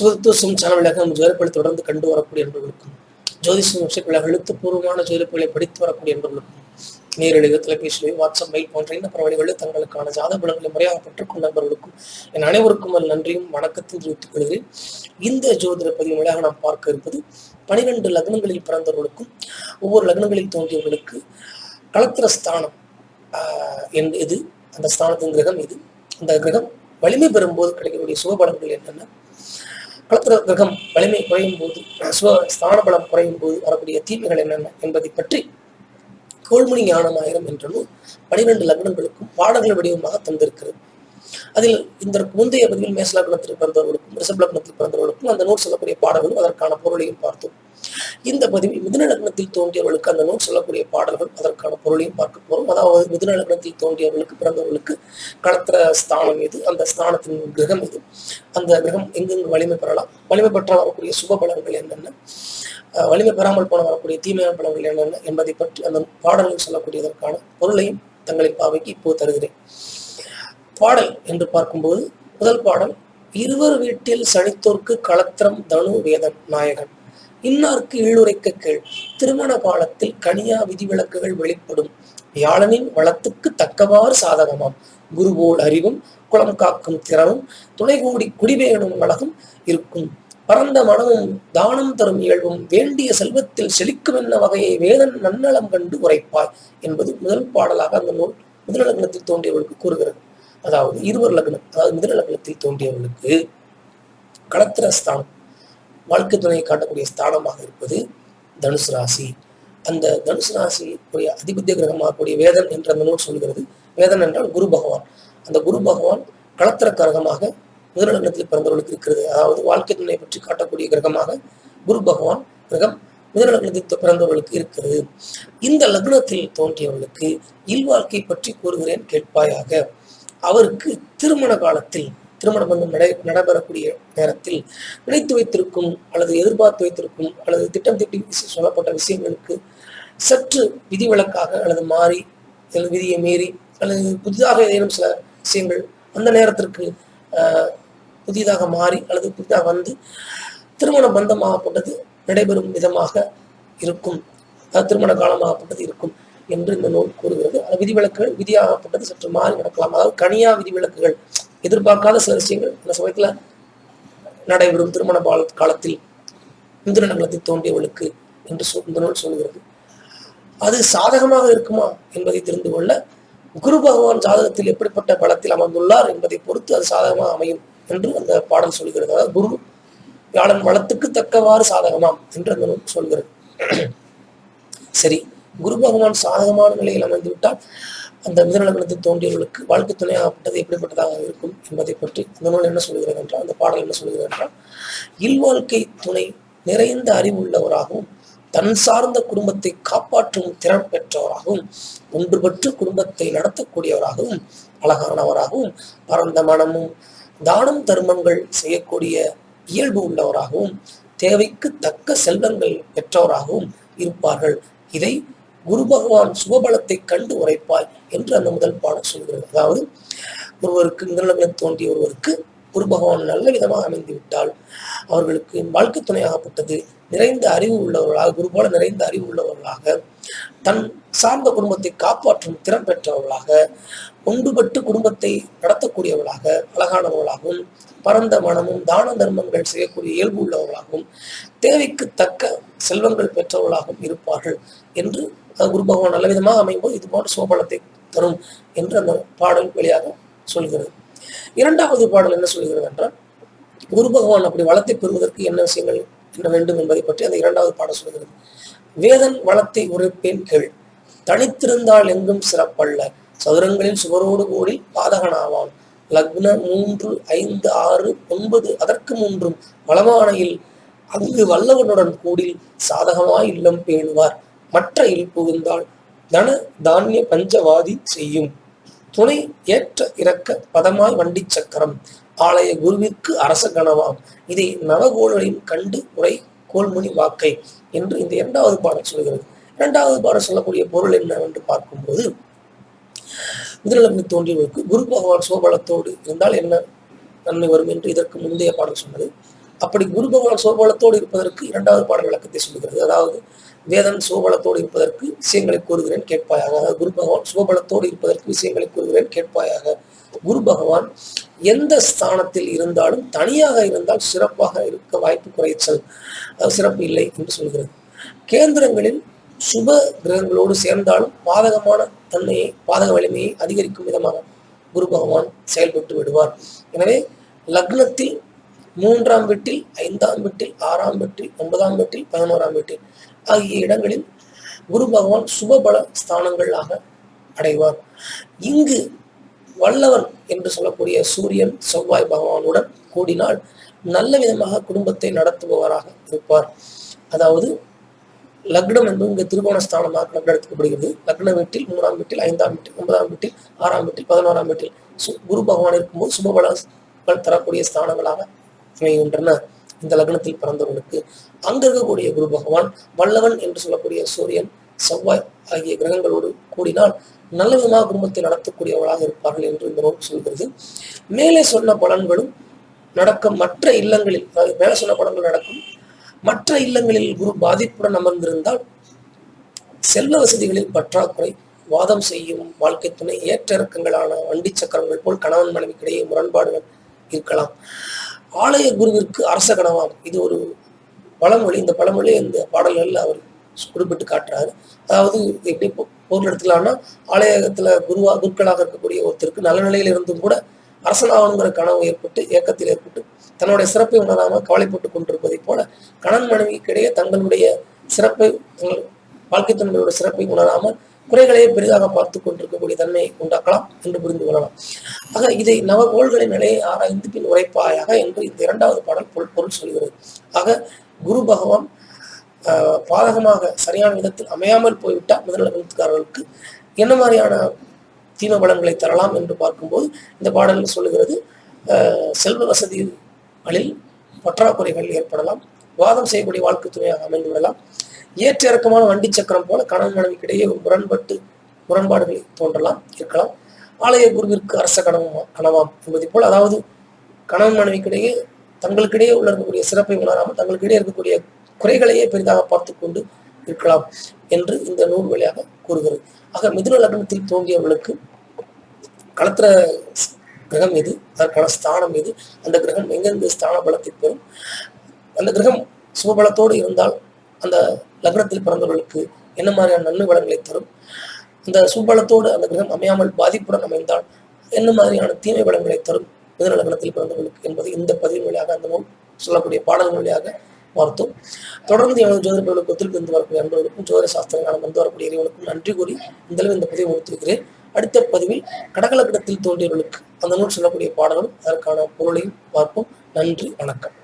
சுகத்துவம் சேனலாக விளக்கம் ஜோதிப்பலை தொடர்ந்து கண்டு வரக்கூடிய என்பவர்களுக்கும் ஜோதிஷம் விஷயங்களாக எழுத்துப்பூர்வமான ஜோதிப்பலை படித்து வரக்கூடிய என்பவர்களுக்கும் நேரடியாக தொலைபேசியிலே வாட்ஸ்அப் மெயில் போன்ற இந்த பரவலிகளில் தங்களுக்கான ஜாத பலங்களை முறையாக பெற்றுக்கொண்ட நண்பர்களுக்கும் என் அனைவருக்கும் நன்றியும் வணக்கத்தில் தெரிவித்துக் கொள்கிறேன். இந்த ஜோதிட பதிவு வழியாக நாம் பார்க்க இருப்பது பனிரெண்டு லக்னங்களில் பிறந்தவர்களுக்கும் ஒவ்வொரு லக்னங்களில் தோன்றியவர்களுக்கு களத்திர ஸ்தானம் ஆஹ், என் இது அந்த ஸ்தானத்தின் கிரகம் இது. அந்த கிரகம் வலிமை பெறும்போது கிடைக்கக்கூடிய சுகபலங்கள் என்னென்ன? களத்திர கிரகம் வலிமை குறையும் போது சுவ ஸ்தான பலம் குறையும் போது வரக்கூடிய தீமைகள் என்னென்ன என்பதை பற்றி கோள்மணி ஞானமாயிரம் என்ற நூல் பனிரெண்டு லக்னங்களுக்கும் பாடல்கள் வடிவமாக தந்திருக்கிறது. அதில் இந்த முந்தைய பதிவில் மேசலக்னத்தில் பிறந்தவர்களுக்கும் ரிஷப் லக்னத்தில் பிறந்தவர்களுக்கும் அந்த நூல் சொல்லக்கூடிய பாடல்களும் அதற்கான பொருளையும் பார்த்தோம் இந்த பதிவு மிதுன லக்னத்தில் தோன்றியவர்களுக்கு அந்த நூல் சொல்லக்கூடிய பாடல்கள் அதற்கான பொருளையும் பார்க்க போறோம். அதாவது மிதுன லக்னத்தில் தோன்றியவர்களுக்கு பிறந்தவர்களுக்கு களத்திர ஸ்தானம் எது? அந்த ஸ்தானத்தின் கிரகம் எது? அந்த கிரகம் எங்கெங்கு வலிமை பெறலாம்? வலிமை பெற்றால் வரக்கூடிய சுப பலன்கள் என்னென்ன? வலிமை பெறாமல் போன வரக்கூடிய தீமையான பலன்கள் என்னென்ன? என்பதை பற்றி அந்த பாடல்கள் சொல்லக்கூடியதற்கான பொருளையும் தங்களை பாவைக்கு இப்போ தருகிறேன். பாடல் என்று பார்க்கும்போது முதல் பாடல் இருவர் வீட்டில் சனித்தோர்க்கு களத்திரம் தனு வேதன் நாயகன் இன்னார்க்கு இல்லுரைக்க கேள். திருமண காலத்தில் கனியா விதிவிலக்குகள் வெளிப்படும். வியாழனின் வளத்துக்கு தக்கவாறு சாதகமாம். குருவோல் அறிவும் குளம் காக்கும் திறமும் துணை கூடி குடிபேணும் அழகும் இருக்கும். பரந்த மனமும் தானம் தரும் இயல்பும் வேண்டிய செல்வத்தில் செழிக்கும் என்ன வகையை வேதன் நன்னலம் கண்டு உரைப்பாய் என்பது முதல் பாடலாக அந்த நூல் முதல் லக்னத்தில் தோன்றியவர்களுக்கு கூறுகிறது. அதாவது இருவர் லக்னம் அதாவது மிதுன லக்னத்தில் தோன்றியவர்களுக்கு களத்திர ஸ்தானம் வாழ்க்கை துணையை காட்டக்கூடிய ஸ்தானமாக இருப்பது தனுசு ராசி. அந்த தனுசு ராசி கூடிய அதிபத்திய கிரகமாகக்கூடிய வேதன் என்ற அந்த நூல் சொல்கிறது. வேதன் என்றால் குரு பகவான். அந்த குரு பகவான் களத்திர கிரகமாக மிதுன பிறந்தவர்களுக்கு இருக்கிறது. அதாவது வாழ்க்கை துணையை பற்றி காட்டக்கூடிய கிரகமாக குரு பகவான் கிரகம் மிதுன பிறந்தவர்களுக்கு இருக்கிறது. இந்த லக்னத்தில் தோன்றியவர்களுக்கு இல்வாழ்க்கை பற்றி கூறுகிறேன் கேட்பாயாக. அவருக்கு திருமண காலத்தில் திருமண பந்தம் நடை நடைபெறக்கூடிய நேரத்தில் நினைத்து வைத்திருக்கும் அல்லது எதிர்பார்த்து வைத்திருக்கும் அல்லது திட்டம் திட்டி சொல்லப்பட்ட விஷயங்களுக்கு சற்று விதிவிலக்காக அல்லது மாறி அல்லது விதியை மீறி அல்லது புதிதாக ஏதேனும் சில விஷயங்கள் அந்த நேரத்திற்கு புதிதாக மாறி அல்லது புதிதாக வந்து திருமண பந்தமாகப்பட்டது நடைபெறும் விதமாக இருக்கும். அதாவது திருமண காலமாகப்பட்டது இருக்கும் என்று இந்த நூல் கூறுகிறது. விதிவிலக்குகள் விதியாகப்பட்டது சற்று மாறி நடக்கலாம். அதாவது கனியா விதிவிலக்குகள் எதிர்பார்க்காத சில விஷயங்கள். இந்த சமயத்துல நடைபெறும் திருமண பால காலத்தில் இந்திர நகலத்தில் தோன்றியவளுக்கு என்று சொல் இந்த நூல் சொல்கிறது. அது சாதகமாக இருக்குமா என்பதை தெரிந்து கொள்ள குரு பகவான் ஜாதகத்தில் எப்படிப்பட்ட பலத்தில் அமர்ந்துள்ளார் என்பதை பொறுத்து அது சாதகமாக அமையும் என்று அந்த பாடல் சொல்கிறது. அதாவது குரு வியாழன் வளத்துக்கு தக்கவாறு சாதகமாம் என்று அந்த நூல் சொல்கிறது. சரி குரு பகவான் சாதகமான நிலையில் அமைந்து விட்டால் அந்த மிதநலகணத்தில் தோன்றியவர்களுக்கு வாழ்க்கை துணையாகப்பட்டது எப்படிப்பட்டதாக இருக்கும் என்பதை பற்றி இந்த நூல் என்ன சொல்கிறது என்றால் அந்த பாடல் என்ன சொல்கிறது என்றால் இல்வாழ்க்கை துணை நிறைந்த அறிவுள்ளவராகவும் தன் சார்ந்த குடும்பத்தை காப்பாற்றும் திறன் பெற்றவராகவும் ஒன்றுபட்டு குடும்பத்தை நடத்தக்கூடியவராகவும் அழகானவராகவும் பரந்த மனமும் தானம் தர்மங்கள் செய்யக்கூடிய இயல்பு உள்ளவராகவும் தேவைக்கு தக்க செல்வங்கள் பெற்றவராகவும் இருப்பார்கள். இதை குரு பகவான் சுபபலத்தை கண்டு உரைப்பாய் என்று அந்த முதல் பாடல் சொல்கிறது. அதாவது ஒருவருக்கு நிலவில் தோன்றிய ஒருவருக்கு குரு பகவான் நல்ல விதமாக அமைந்து விட்டால் அவர்களுக்கு வாழ்க்கை துணையாகப்பட்டது. நிறைந்த அறிவு உள்ளவர்களாக குரு போல நிறைந்த அறிவு உள்ளவர்களாக தன் சார்ந்த குடும்பத்தை காப்பாற்றும் திறன் பெற்றவர்களாக ஒன்றுபட்டு குடும்பத்தை நடத்தக்கூடியவர்களாக அழகானவர்களாகவும் பரந்த மனமும் தான தர்மங்கள் செய்யக்கூடிய இயல்பு உள்ளவர்களாகவும் தேவைக்கு தக்க செல்வங்கள் பெற்றவர்களாகவும் இருப்பார்கள் என்று குரு பகவான் நல்ல விதமாக அமையும் போது இது போன்ற சோபலத்தை தரும் என்று அந்த பாடல் வெளியாக சொல்கிறது. இரண்டாவது பாடல் என்ன சொல்கிறது என்றால் குரு பகவான் அப்படி வளத்தை பெறுவதற்கு என்ன விஷயங்கள் என்ன வேண்டும் என்பதை பற்றி அந்த இரண்டாவது பாடல் சொல்கிறது. வேதன் வளத்தை உரைப்பேன் கேள். தனித்திருந்தால் எங்கும் சிறப்பல்ல. சதுரங்களில் சுவரோடு கூடி பாதகனாவான். லக்ன மூன்று ஐந்து ஆறு ஒன்பது அதற்கு மூன்றும் வளமானையில் அங்கு வல்லவனுடன் கூடி சாதகமாய் இல்லம் பேணுவார். மற்ற இல் புகுந்தால் தன தானிய பஞ்சவாதி செய்யும். துணை ஏற்ற இறக்க பதமாய் வண்டி சக்கரம். ஆலய குருவிற்கு அரச கணவாம். இதை நவகோளையும் கண்டு உரை கோல்முனி வாக்கை என்று இந்த இரண்டாவது பாடல் சொல்கிறது. இரண்டாவது பாடல் சொல்லக்கூடிய பொருள் என்னவென்று பார்க்கும்போது முதலமைச்சர் தோன்றியவருக்கு குரு பகவான் சோபலத்தோடு இருந்தால் என்ன நன்மை வரும் என்று இதற்கு முந்தைய பாடல் சொன்னது. அப்படி குரு பகவான் சோபலத்தோடு இருப்பதற்கு இரண்டாவது பாடல் விளக்கத்தை சொல்கிறது. அதாவது வேதன் சோபலத்தோடு இருப்பதற்கு விஷயங்களை கூறுகிறேன் கேட்பாயாக. அதாவது குரு பகவான் சோபலத்தோடு இருப்பதற்கு விஷயங்களை கூறுகிறேன் கேட்பாயாக. குரு பகவான் எந்த ஸ்தானத்தில் இருந்தாலும் தனியாக இருந்தால் சிறப்பாக இருக்க வாய்ப்பு குறைச்சல். அது சிறப்பு இல்லை என்று சொல்கிறது. கேந்திரங்களில் சுப கிரகங்களோடு சேர்ந்தாலும் பாதகமான தன்மையை பாதக வலிமையை அதிகரிக்கும் விதமாக குரு பகவான் செயல்பட்டு விடுவார். எனவே லக்னத்தில் மூன்றாம் வீட்டில் ஐந்தாம் வீட்டில் ஆறாம் வீட்டில் ஒன்பதாம் வீட்டில் பதினோராம் வீட்டில் ஆகிய இடங்களில் குரு பகவான் சுபபல ஸ்தானங்களாக அடைவார். இங்கு வல்லவர் என்று சொல்லக்கூடிய சூரியன் செவ்வாய் பகவானுடன் கூடினால் நல்ல விதமாக குடும்பத்தை நடத்துபவராக இருப்பார். அதாவது லக்னம் என்பது இங்கு திருகோண ஸ்தானமாக எடுத்துக்கப்படுகிறது. லக்ன வீட்டில் மூணாம் வீட்டில் ஐந்தாம் வீட்டில் ஒன்பதாம் வீட்டில் ஆறாம் வீட்டில் பதினோராம் வீட்டில் சு குரு பகவான் இருக்கும்போது சுபபல தரக்கூடிய ஸ்தானங்களாக அமைகின்றன. இந்த லக்னத்தில் பிறந்தவர்களுக்கு அங்க இருக்கக்கூடிய குரு பகவான் வல்லவன் என்று சொல்லக்கூடிய சூரியன் செவ்வாய் ஆகிய கிரகங்களோடு கூடினால் நல்ல விதமாக குடும்பத்தை நடத்தக்கூடியவர்களாக இருப்பார்கள் என்று இந்த நோக்கு சொல்கிறது. மேலே சொன்ன பலன்களும் நடக்கும் மற்ற இல்லங்களில் அதாவது மேலே சொன்ன பலன்கள் நடக்கும். மற்ற இல்லங்களில் குரு பாதிப்புடன் அமர்ந்திருந்தால் செல்வ வசதிகளில் பற்றாக்குறை வாதம் செய்யும் வாழ்க்கை துணை ஏற்ற இறக்கங்களான வண்டி சக்கரங்கள் போல் கணவன் மனைவிக்கிடையே முரண்பாடுகள் இருக்கலாம். ஆலய குருவிற்கு அரச கணவாம் இது ஒரு பழமொழி. இந்த பழமொழி இந்த பாடல்களில் அவர் குறிப்பிட்டு காட்டுறாரு. அதாவது இது எப்படி பொருள் எடுத்துக்கலாம்னா ஆலயத்தில் குருவா குருக்களாக இருக்கக்கூடிய ஒருத்தருக்கு நல்ல நிலையில் இருந்தும் கூட அரசனாகணுங்கிற கனவு ஏற்பட்டு ஏக்கத்தில் ஏற்பட்டு தன்னுடைய சிறப்பை உணராமல் கவலைப்பட்டு கொண்டிருப்பதைப் போல கணவன் மனைவிக்கிடையே தங்களுடைய சிறப்பை தங்கள் வாழ்க்கை தன்மையோட சிறப்பை உணராமல் குறைகளை பெரிதாக பார்த்து கொண்டிருக்கக்கூடிய தன்மையை உண்டாக்கலாம் என்று புரிந்து கொள்ளலாம். ஆக இதை நவகோள்களின் நிலையை ஆராய்ந்து பின் உரைப்பாயாக என்று இந்த இரண்டாவது பாடல் பொருள் பொருள் சொல்கிறது. ஆக குரு பகவான் ஆஹ், பாதகமாக சரியான விதத்தில் அமையாமல் போய்விட்டால் முதலமைச்சர்களுக்கு என்ன மாதிரியான தீம பலன்களை தரலாம் என்று பார்க்கும்போது இந்த பாடலில் சொல்லுகிறது ஆஹ், செல்வ வசதிகளில் பற்றாக்குறைகள் ஏற்படலாம் வாதம் செய்யக்கூடிய வாழ்க்கை துணையாக அமைந்து விடலாம் ஏற்ற இறக்கமான வண்டி சக்கரம் போல கணவன் மனைவிக்கிடையே ஒரு முரண்பட்டு முரண்பாடுகளை தோன்றலாம் இருக்கலாம். ஆலய குருவிற்கு அரச கனவா கனவாம் என்பதை போல் அதாவது கணவன் மனைவிக்கிடையே தங்களுக்கிடையே உள்ள இருக்கக்கூடிய சிறப்பை உணராமல் தங்களுக்கிடையே இருக்கக்கூடிய குறைகளையே பெரிதாக பார்த்து கொண்டு இருக்கலாம் என்று இந்த நூல் வழியாக கூறுகிறது. ஆக மிதுன லக்னத்தில் தோங்கியவர்களுக்கு களத்திர கிரகம் எது? அதற்கான ஸ்தானம் எது? அந்த கிரகம் எங்கெங்கு ஸ்தான பலத்தை பெறும்? அந்த கிரகம் சுபபலத்தோடு இருந்தால் அந்த லக்னத்தில் பிறந்தவர்களுக்கு என்ன மாதிரியான நன்மை வளங்களை தரும்? அந்த சுபலத்தோடு அந்த கிரகம் அமையாமல் பாதிப்புடன் அமைந்தால் என்ன மாதிரியான தீமை வளங்களை தரும்? மிதன லக்னத்தில் பிறந்தவர்களுக்கு என்பது இந்த பதிவின் வழியாக அந்த நூல் சொல்லக்கூடிய பாடல்கள் வழியாக பார்த்தோம். தொடர்ந்து எனது ஜோதிட பயிலுக்கு ஒத்துழைப்பு வரக்கூடிய அன்பர்களுக்கும் ஜோதிட சாஸ்திரங்களான வந்து வரக்கூடிய இறைவனுக்கும் நன்றி கூறி இந்த அளவு இந்த பதிவை முடித்திருக்கிறேன். அடுத்த பதிவில் கடகலக்கிடத்தில் தோன்றியவர்களுக்கு அந்த நூல் சொல்லக்கூடிய பாடலும் அதற்கான பொருளையும் பார்ப்போம். நன்றி வணக்கம்.